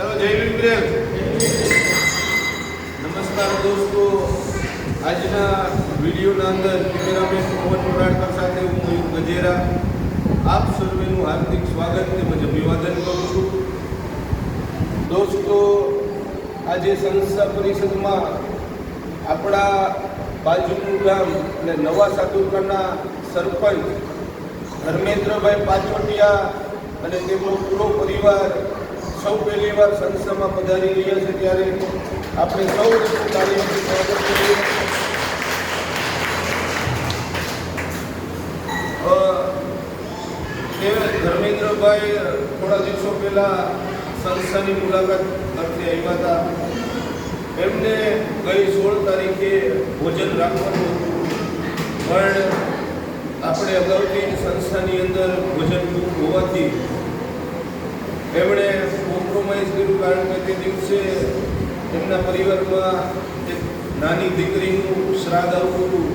ચલો જય વિક્રેમ નમસ્કાર દોસ્તો આજના વિડીયોના અંદર કેમેરામેન પવન મોરાડકર સાથે હું મયુર ગજેરા। આપ સર્વેનું હાર્દિક સ્વાગત તેમજ અભિવાદન કરું છું. દોસ્તો, આજે સંસ્થા પરિષદમાં આપણા બાજુનું ગામ અને નવા સાધુકાના સરપંચ ધર્મેન્દ્રભાઈ પાછોટિયા અને તેમનો પૂરો પરિવાર સૌ પહેલી વાર સંસ્થામાં પધારી રહ્યા છે ત્યારે આપણે સૌ તાળીઓથી સ્વાગત કરીએ ધર્મેન્દ્રભાઈ થોડા દિવસો પહેલા સંસ્થાની મુલાકાત અર્થે આવ્યા હતા. એમને ગઈ સોળ તારીખે ભોજન રાખવાનું હતું. પણ આપણે અગાઉથી સંસ્થાની અંદર ભોજન હોવાથી એમણે કોમ્પ્રોમાઇઝ કર્યું કારણ કે તે દિવસે એમના પરિવારમાં એક નાની દીકરીનું શ્રાદ્ધ આવતું હતું.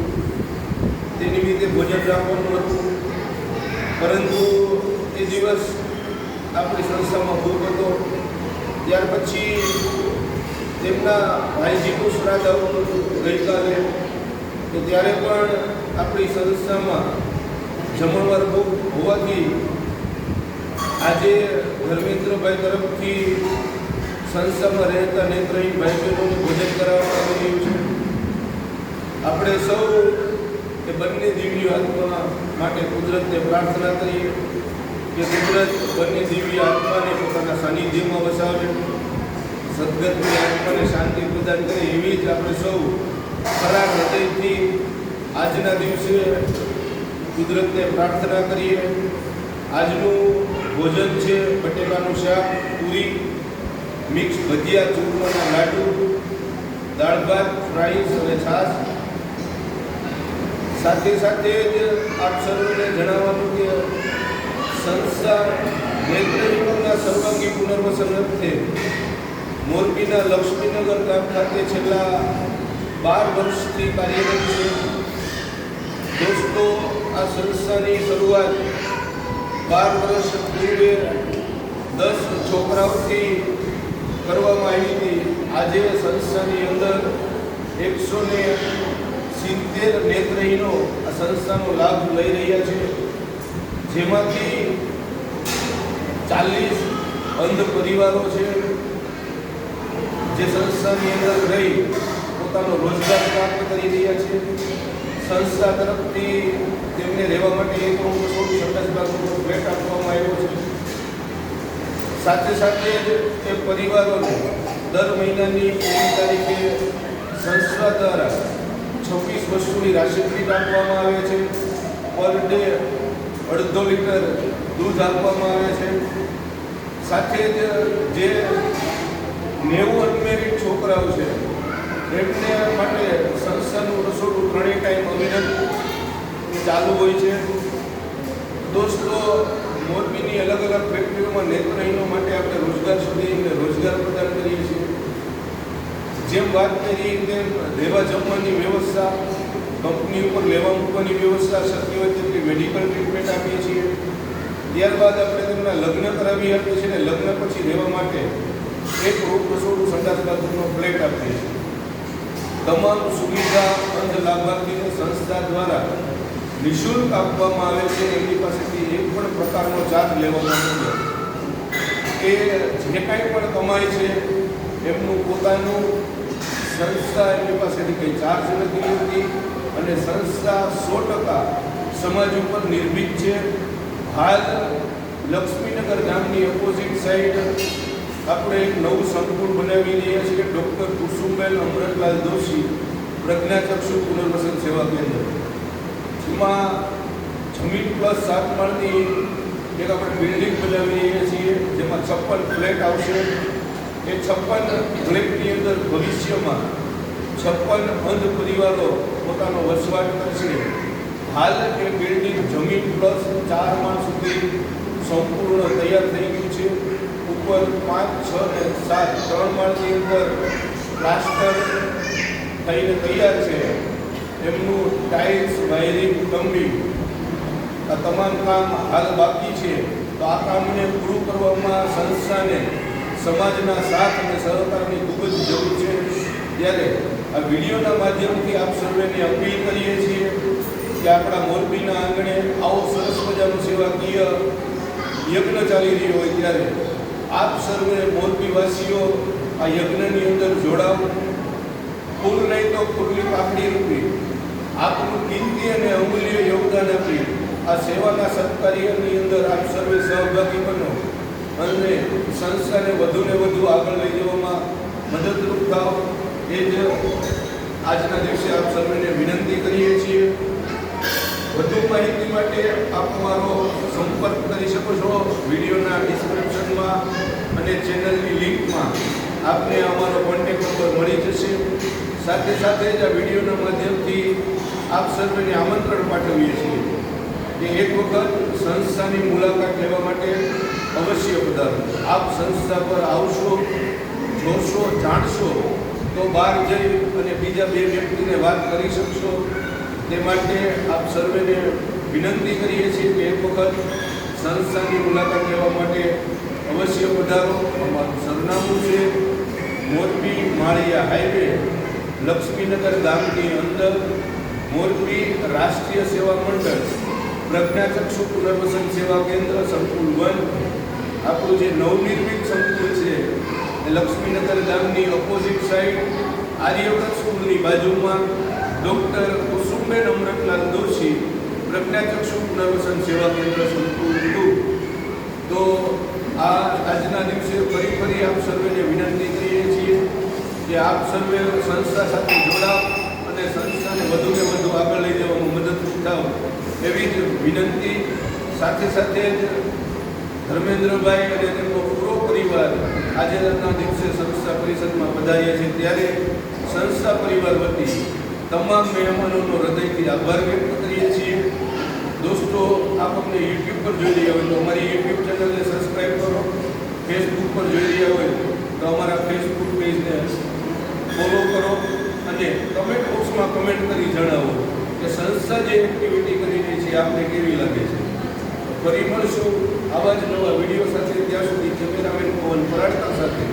તે નિમિત્તે ભોજન રાખવાનું હતું. પરંતુ એ દિવસ આપણી સંસ્થામાં ભૂખ હતો. ત્યાર પછી તેમના ભાઈજીનું શ્રાદ્ધ આવતું હતું ગઈકાલે. તો ત્યારે પણ આપણી સંસ્થામાં જમણવાર ભૂખ હોવાથી આજે ધર્મેન્દ્રભાઈ તરફથી સંસ્થામાં રહેતા નેત્રહીન ભાઈ બહેનોનું ભોજન કરાવવામાં આવી રહ્યું છે. આપણે સૌ એ બંને દિવ્ય આત્મા માટે કુદરતને પ્રાર્થના કરીએ કે કુદરત બંને દિવ્ય આત્માને પોતાના સાનિધ્યમાં વસાવે, સદગતની આત્માને શાંતિ પ્રદાન કરે એવી જ આપણે સૌ ખરા હૃદયથી આજના દિવસે કુદરતને પ્રાર્થના કરીએ. આજનું ભોજન છે બટેકાનું શાક, પૂરી, મિક્સ ભજીયા, ચૂરમાના લાડુ, દાળ ભાત ફ્રાઈસ અને છાશ. સાથે સાથે જ આપ સર્વને જણાવવાનું કે સંસ્થા નેત્રહીનોના સર્વાંગી પુનર્વસન અર્થે મોરબીના લક્ષ્મીનગર ગામ ખાતે છેલ્લા બાર વર્ષથી કાર્યરત છે. દોસ્તો, આ સંસ્થાની શરૂઆત બાર વર્ષ પૂર્વે દસ છોકરાઓથી કરવામાં આવી હતી. આજે સંસ્થાની અંદર એકસો ને સિત્તેર નેત્રહીનો આ સંસ્થાનો લાભ લઈ રહ્યા છે. જેમાંથી ચાલીસ અંધ પરિવારો છે. જે સંસ્થાની અંદર રહી પોતાનો રોજગાર પ્રાપ્ત કરી રહ્યા છે. સંસ્થા તરફથી તેમને રહેવા માટે એક સંડાસ બાથરૂમનો ફ્લેટ આપવામાં આવ્યો છે. સાથે સાથે જ એ પરિવારોને દર મહિનાની પહેલી તારીખે સંસ્થા દ્વારા છવ્વીસ વસ્તુની રાશિ કીટ આપવામાં આવે છે. પર ડે અડધો લીટર દૂધ આપવામાં આવે છે. સાથે જ જે નેવું અનમેરિડ છોકરાઓ છે એમને માટે સંસ્થાનું રસોડું ત્રણેય ટાઈમ અવિરત ચાલુ હોય છે. દોસ્તો, મોરબીની અલગ અલગ ફેક્ટરીઓમાં નેત્રહીનો માટે આપણે રોજગાર સુધી રોજગાર પ્રદાન કરીએ છીએ. જેમ વાત કરી તેમ રહેવા જમવાની વ્યવસ્થા, કંપની ઉપર લેવા મૂકવાની વ્યવસ્થા, શક્ય હોય તેટલી મેડિકલ ટ્રીટમેન્ટ આપીએ છીએ. ત્યારબાદ આપણે તેમના લગ્ન કરાવી આપીએ છીએ અને લગ્ન પછી રહેવા માટે એક રૂપ રસોડું સંડાસ બાથરૂમનો ફ્લેટ આપીએ છીએ. તમામ સુવિધા અંધ લાભાર્થીને સંસ્થા દ્વારા નિઃશુલ્ક આપવામાં આવે છે, એમની પાસેથી એક પણ પ્રકારનો ચાર્જ લેવામાં નથી એ જે કાંઈ પણ કમાય છે, એમનું પોતાનું સંસ્થા એમની પાસેથી કંઈ ચાર્જ નથી લેતી અને સંસ્થા સો ટકા સમાજ ઉપર નિર્ભીત છે. હાલ લક્ષ્મીનગર ગામની ઓપોઝિટ સાઈડ આપણે એક નવું સંકુલ બનાવી રહ્યા છીએ, ડૉક્ટર કુસુમબેન અમરતલાલ જોશી પ્રજ્ઞાચક્ષુ પુનર્વસન સેવા કેન્દ્ર. જેમાં જમીન પ્લસ સાત માળની એક આપણે બિલ્ડિંગ બનાવી રહ્યા છીએ, જેમાં છપ્પન ફ્લેટ આવશે. એ છપ્પન ફ્લેટની અંદર ભવિષ્યમાં છપ્પન અંધ પરિવારો પોતાનો વસવાટ કરશે. હાલ એ બિલ્ડિંગ જમીન પ્લસ ચાર માળ સુધી સંપૂર્ણ તૈયાર થઈ ગયું છે. ઉપર પાંચ, છ ને સાત, ત્રણ માળની અંદર પ્લાસ્ટર થઈને તૈયાર છે. એમનું ટાઇલ્સ, વાયરિંગ પ્લમ્બિંગ આ તમામ કામ હાલ બાકી છે. તો આ કામને પૂરું કરવામાં સંસ્થાને, સમાજના સાથ અને સહકારની ખૂબ જ જરૂર છે. ત્યારે આ વિડીયોના માધ્યમથી આપ સર્વેને અપીલ કરીએ છીએ કે આપણા મોરબીના આંગણે આવો સરસ મજાનું સેવાકીય યજ્ઞ ચાલી રહ્યો હોય ત્યારે આપ સર્વે મોરબીવાસીઓ આ યજ્ઞની અંદર જોડાવ ફૂલ નહીં તો ફૂલની પાકડી રૂપી. આપનું કિંમતી અને અમૂલ્ય યોગદાન આપી આ સેવાના સત્કાર્યની અંદર આપ સર્વે સહભાગી બનો. અને સંસ્થાને વધુને વધુ આગળ લઈ જવામાં મદદરૂપ થાવ એ જ આજના દિવસે આપ સર્વેને વિનંતી કરીએ છીએ. વધુ માહિતી માટે આપ અમારો સંપર્ક કરી શકો છો વિડીયોના ડિસ્ક્રિપ્શનમાં અને ચેનલની લિંકમાં આપને અમારો કોન્ટેક્ટ નંબર મળી જશે. સાથે સાથે જ આ વિડીયોના માધ્યમથી આપ સર્વેને આમંત્રણ પાઠવીએ છીએ કે એક વખત સંસ્થાની મુલાકાત લેવા માટે અવશ્ય પધારો. આપ સંસ્થા પર આવશો, જોશો, જાણશો તો બહાર જઈ અને બીજા બે વ્યક્તિને વાત કરી શકશો. તે માટે આપ સર્વેને વિનંતી કરીએ છીએ કે એક વખત સંસ્થાની મુલાકાત લેવા માટે અવશ્ય પધારો. અમારું સરનામું છે મોરબી માળિયા હાઈવે, લક્ષ્મીનગર ગામની અંદર મોરબી રાષ્ટ્રીય સેવા મંડળ, પ્રજ્ઞાચક્ષુ પુનર્વસન સેવા કેન્દ્ર, સંકુલ વન. આપણું જે નવનિર્મિત સંકુલ છે એ લક્ષ્મીનગર ગામની ઓપોઝિટ સાઈડ આર્યવ્રત સ્કૂલની બાજુમાં ડૉક્ટર કુસુમબેન અમૃતલાલ દોશી, પ્રજ્ઞાચક્ષુ પુનર્વસન સેવા કેન્દ્ર સંકુલ ટુ તો આ આજના દિવસે ફરી ફરી આપ સર્વેને વિનંતી કરીએ છીએ કે આપ સર્વે સંસ્થા સાથે જોડાવ અને સંસ્થાને વધુને વધુ આગળ લઈ જવામાં મદદરૂપ થાવ એવી જ વિનંતી. સાથે સાથે જ ધર્મેન્દ્રભાઈ અને તેમનો પૂરો પરિવાર આજે દિવસે સંસ્થા પરિષદમાં પધાર્યા છે. ત્યારે સંસ્થા પરિવાર વતી તમામ મહેમાનોનો હૃદયથી આભાર વ્યક્ત કરીએ છીએ. દોસ્તો, આપ અમને યુટ્યુબ પર જોઈ રહ્યા હોય તો અમારી યુટ્યુબ ચેનલને સબસ્ક્રાઈબ કરો. ફેસબુક પર જોઈ રહ્યા હોય તો અમારા ફેસબુક પેજને ફોલો કરો અને કમેન્ટ બોક્સમાં કમેન્ટ કરી જણાવો કે સંસ્થા જે એક્ટિવિટી કરી રહી છે, આપને કેવી લાગે છે? ફરી મળશું આવા જ નવા વીડિયો સાથે. ત્યાં સુધી કેમેરામેન પવન પરાડતા સાથે.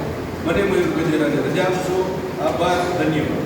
મને મયુર ગજેરાને રજા આપશો. આભાર, ધન્યવાદ.